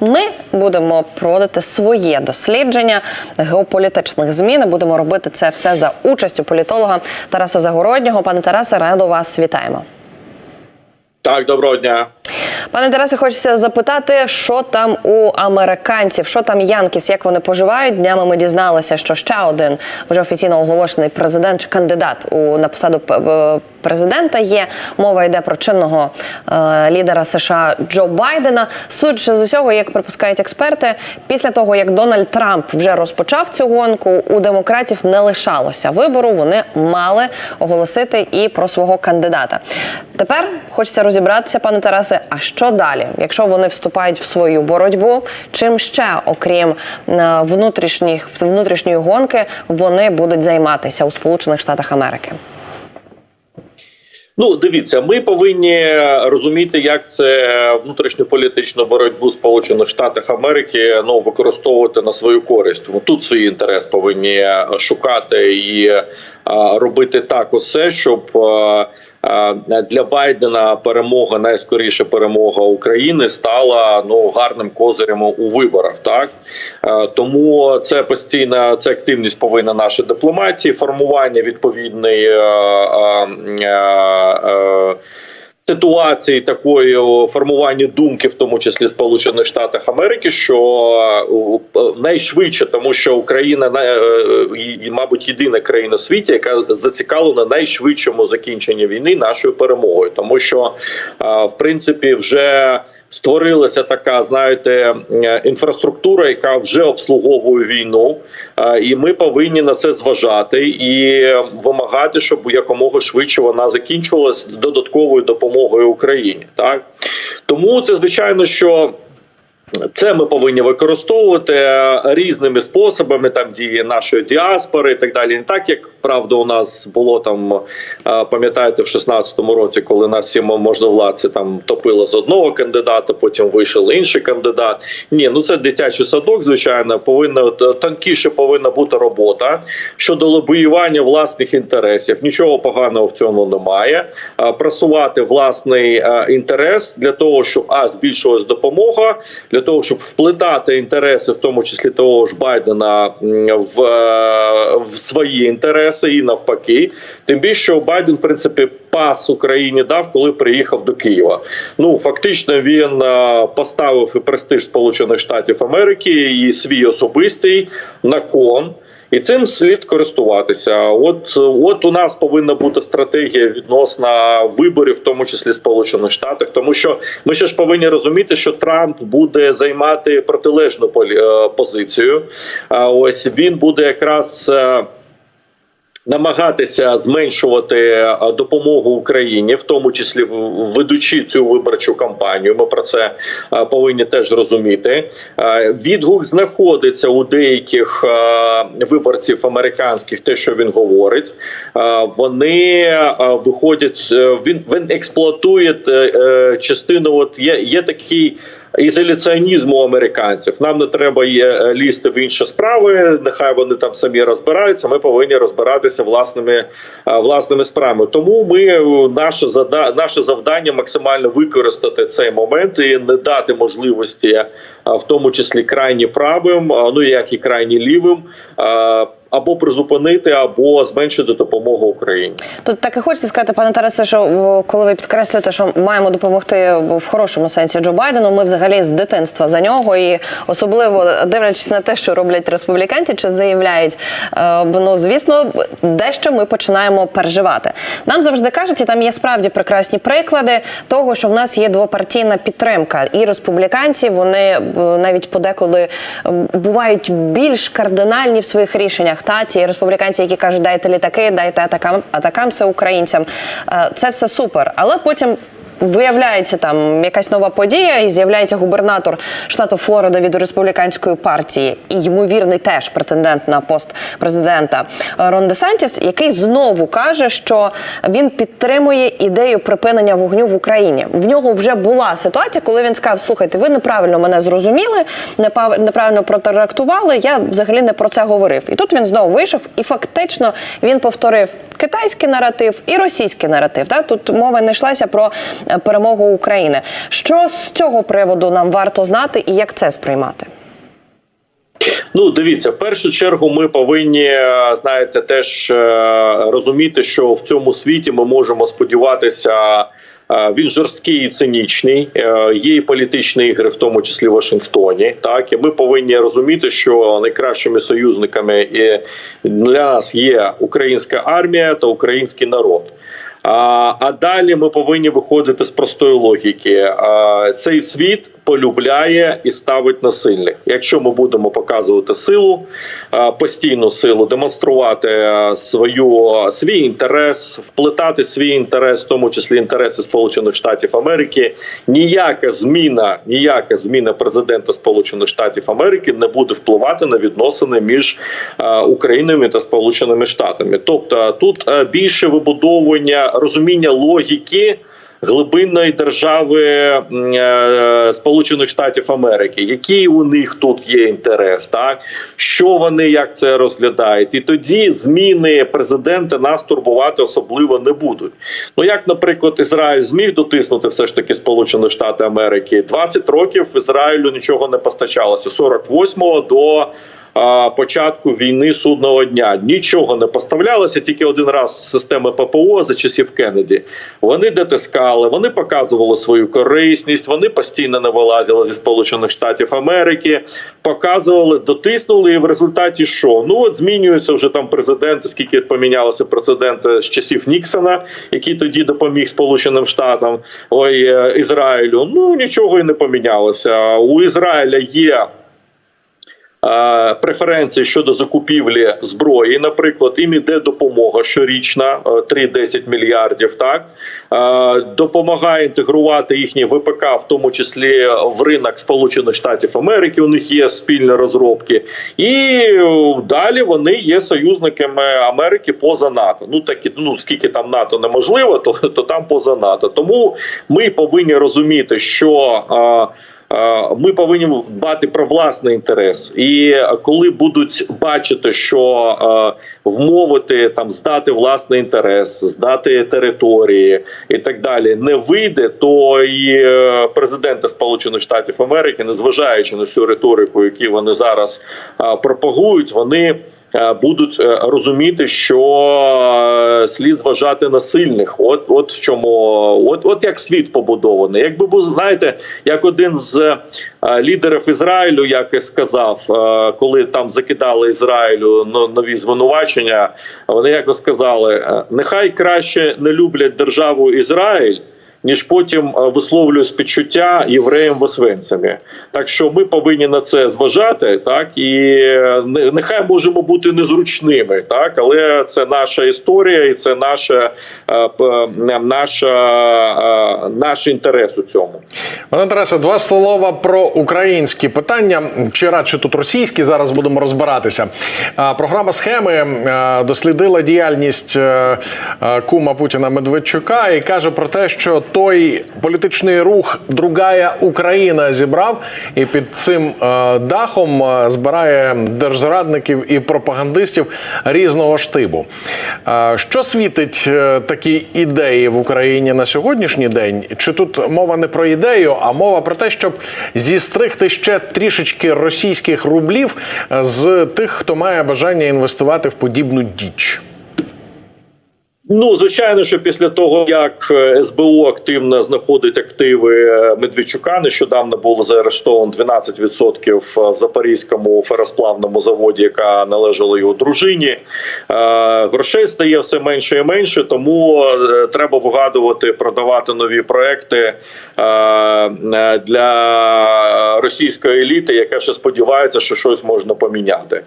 Ми будемо проводити своє дослідження геополітичних змін. Будемо робити це все за участю політолога Тараса Загороднього. Пане Тарасе, радо вас вітаємо. Так, доброго дня. Пане Тарасе, хочеться запитати, що там у американців, що там Янкіс, як вони поживають. Днями ми дізналися, що ще один вже офіційно оголошений президент чи кандидат у на посаду президента є. Мова йде про чинного е, лідера США Джо Байдена. Судячи з усього, як припускають експерти, після того як Дональд Трамп вже розпочав цю гонку, у демократів не лишалося вибору. Вони мали оголосити і про свого кандидата. Тепер хочеться розібратися, пане Тарасе. А що далі? Якщо вони вступають в свою боротьбу, чим ще, окрім е, внутрішніх внутрішньої гонки, вони будуть займатися у Сполучених Штатах Америки? Ну, дивіться, ми повинні розуміти, як це внутрішньополітичну боротьбу Сполучених Штатів Америки ну використовувати на свою користь. Тут свій інтерес повинні шукати і а, робити так усе, щоб для Байдена перемога, найскоріше перемога України, стала ну гарним козирем у виборах. Так тому це постійна це активність повинна наша дипломатії, формування відповідної. Ситуації такої формування думки, в тому числі Сполучених Штатів Америки, що е, е, найшвидше, тому що Україна на- е, мабуть, єдина країна в світі, яка зацікавлена найшвидшому закінченні війни нашою перемогою, тому що в принципі вже створилася така, знаєте, інфраструктура, яка вже обслуговує війну, і ми повинні на це зважати і вимагати, щоб якомога швидше вона закінчилась додатковою допомогою Україні. Так тому це звичайно, що. Це ми повинні використовувати е, різними способами, там дії нашої діаспори і так далі. Не так як правда у нас було там, е, пам'ятаєте, в 16-му році, коли нас всі можновладці там топили з одного кандидата, потім вийшов інший кандидат. Ні, ну це дитячий садок. Звичайно, повинна тонкіше повинна бути робота щодо лобіювання власних інтересів. Нічого поганого в цьому немає. Е, Просувати власний е, інтерес для того, щоб а збільшилась допомога для того, щоб вплетати інтереси, в тому числі того ж Байдена, в, е, в свої інтереси і навпаки. Тим більше що Байден, в принципі, пас Україні дав, коли приїхав до Києва. Ну фактично він е, поставив і престиж Сполучених Штатів Америки і свій особистий на кон. І цим слід користуватися. От от у нас повинна бути стратегія відносно виборів, в тому числі Сполучених Штатів, тому що ми ще ж повинні розуміти, що Трамп буде займати протилежну е, позицію. Ось він буде якраз. Намагатися зменшувати е, допомогу Україні, в тому числі ведучи цю виборчу кампанію. Ми про це е, повинні теж розуміти. Е, Відгук знаходиться у деяких виборців американських, те, що він говорить. Вони виходять. Він він експлуатує частину. От є, є такий. Ізоляціонізму американців нам не треба є е, лізти в інші справи. Нехай вони там самі розбираються. Ми повинні розбиратися власними е, власними справами. Тому ми е, наше зада наше завдання максимально використати цей момент і не дати можливості, в тому числі крайні правим, ну як і крайні лівим. Або призупинити, або зменшити допомогу Україні. Тут так і хочеться сказати, пане Тарасе, що коли ви підкреслюєте, що маємо допомогти в хорошому сенсі Джо Байдену, ми взагалі з дитинства за нього, і особливо дивлячись на те, що роблять республіканці, чи заявляють, е, ну звісно, дещо ми починаємо переживати. Нам завжди кажуть, і там є справді прекрасні приклади того, що в нас є двопартійна підтримка, і республіканці вони е, навіть подеколи бувають більш кардинальні в своїх рішеннях. Та ті республіканці, які кажуть, дайте літаки, дайте атакам, атакамси українцям. Е, Це все супер, але потім. Виявляється там якась нова подія, і з'являється губернатор штату Флорида від республіканської партії, і ймовірний теж претендент на пост президента Рон Де Сантіс, який знову каже, що він підтримує ідею припинення вогню в Україні. В нього вже була ситуація, коли він сказав: слухайте, ви неправильно мене зрозуміли, неправильно протрактували. Я взагалі не про це говорив. І тут він знову вийшов, і фактично він повторив китайський наратив і російський наратив. Да? Тут мова не йшлася про перемогу України. Що з цього приводу нам варто знати і як це сприймати? Ну, дивіться, в першу чергу, ми повинні е, знаєте, теж е, розуміти, що в цьому світі ми можемо сподіватися. е, Він жорсткий і цинічний. Є і політичні ігри, в тому числі в Вашингтоні. Так і ми повинні розуміти, що найкращими союзниками для нас є українська армія та український народ. А, далі ми повинні виходити з простої логіки. Цей світ полюбляє і ставить на сильних. Якщо ми будемо показувати силу, постійну силу, демонструвати свою свій інтерес, вплетати свій інтерес, в тому числі інтереси Сполучених Штатів Америки, ніяка зміна, ніяка зміна президента Сполучених Штатів Америки не буде впливати на відносини між Україною та Сполученими Штатами. Тобто тут більше вибудовування розуміння логіки. Глибинної держави е, Сполучених Штатів Америки, який у них тут є інтерес, так? Що вони як це розглядають, і тоді зміни президента нас турбувати особливо не будуть. Ну як, наприклад, Ізраїль зміг дотиснути все ж таки Сполучені Штати Америки? 20 років Ізраїлю нічого не постачалося. З 48-го до початку війни судного дня нічого не поставлялося. Тільки один раз системи ППО за часів Кеннеді. Вони дотискали, вони показували свою корисність. Вони постійно не вилазили зі Сполучених Штатів Америки, показували, дотиснули. І в результаті що? Ну от змінюються вже там президенти. Скільки помінялося президенти з часів Ніксона, який тоді допоміг Сполученим Штатам, ой е, Ізраїлю. Ну нічого і не помінялося. У Ізраїля є. Е, Преференції щодо закупівлі зброї, наприклад, їм іде допомога щорічна е, 3-10 мільярдів. Так Е, допомагає інтегрувати їхні ВПК, в тому числі в ринок Сполучених Штатів Америки. У них є спільні розробки, і е, далі вони є союзниками Америки поза НАТО. Ну такі ну скільки там НАТО неможливо, то, то там поза НАТО. Тому ми повинні розуміти, що. Е, Ми повинні дбати про власний інтерес, і коли будуть бачити, що е, вмовити там здати власний інтерес, здати території і так далі, не вийде, то і е, президенти Сполучених Штатів Америки, незважаючи на всю риторику, яку вони зараз пропагують, вони. Е, Будуть е, розуміти, що е, слід зважати на сильних. От, от в чому, от, от як світ побудований. Якби був, знаєте, як один з лідерів Ізраїлю, як і сказав, коли там закидали Ізраїлю но- нові звинувачення, вони якось сказали: нехай краще не люблять державу Ізраїль. Ніж потім е, висловлює співчуття євреям в Освенцимі. Так що ми повинні на це зважати, так і е, нехай можемо бути незручними, так але це наша історія, і це наша, е, наша, е, наш інтерес у цьому. Пане Тарасе, два слова про українські питання, чи радше тут російські. Зараз будемо розбиратися. Програма схеми дослідила діяльність кума Путіна Медведчука і каже про те, що той політичний рух Другая Україна зібрав і під цим е, дахом е, збирає держзрадників і пропагандистів різного штибу. Е, Що світить такі ідеї в Україні на сьогоднішній день? Чи тут мова не про ідею, а мова про те, щоб зістригти ще трішечки російських рублів з тих, хто має бажання інвестувати в подібну діч? Ну, звичайно, що після того, як е, СБУ активно знаходить активи е, Медведчука, нещодавно було заарештовано 12% в Запорізькому феросплавному заводі, яка належала його дружині. Е, Грошей стає все менше і менше, тому е, треба вигадувати, продавати нові проекти е, е, для російської еліти, яка ще сподівається, що щось можна поміняти.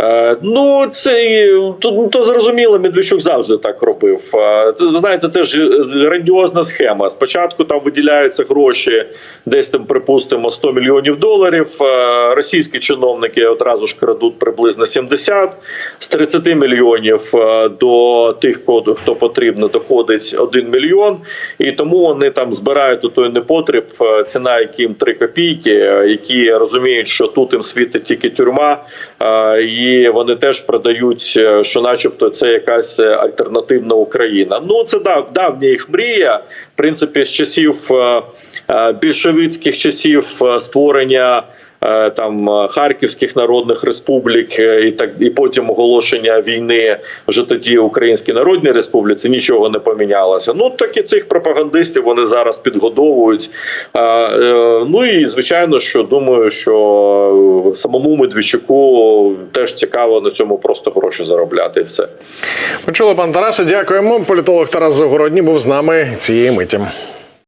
Е, Ну, це то, то зрозуміло, Медведчук завжди так робив. Е, Ви знаєте, це ж грандіозна схема. Спочатку там виділяються гроші, десь там, припустимо, 100 мільйонів доларів. Е, Російські чиновники одразу ж крадуть приблизно 70. З 30 мільйонів е, до тих, хто потрібно, доходить 1 мільйон. І тому вони там збирають у той непотріб, е, ціна яким 3 копійки, е, які розуміють, що тут їм світить тільки тюрма, е, і вони теж продають, е, що, начебто, це якась е, альтернативна Україна. Ну це дав давня їх мрія. В принципі, з часів е, е, більшовицьких часів е, створення. Е, Там е, Харківських народних республік е, і так і потім оголошення війни вже тоді Українській Народній Республіці нічого не помінялося. Ну так і цих пропагандистів вони зараз підгодовують. Ну і звичайно, що думаю, що самому Медведчуку теж цікаво на цьому просто гроші заробляти. І все. Почули, пан Тарасе. Дякуємо. Політолог Тарас Загородній був з нами цієї миті.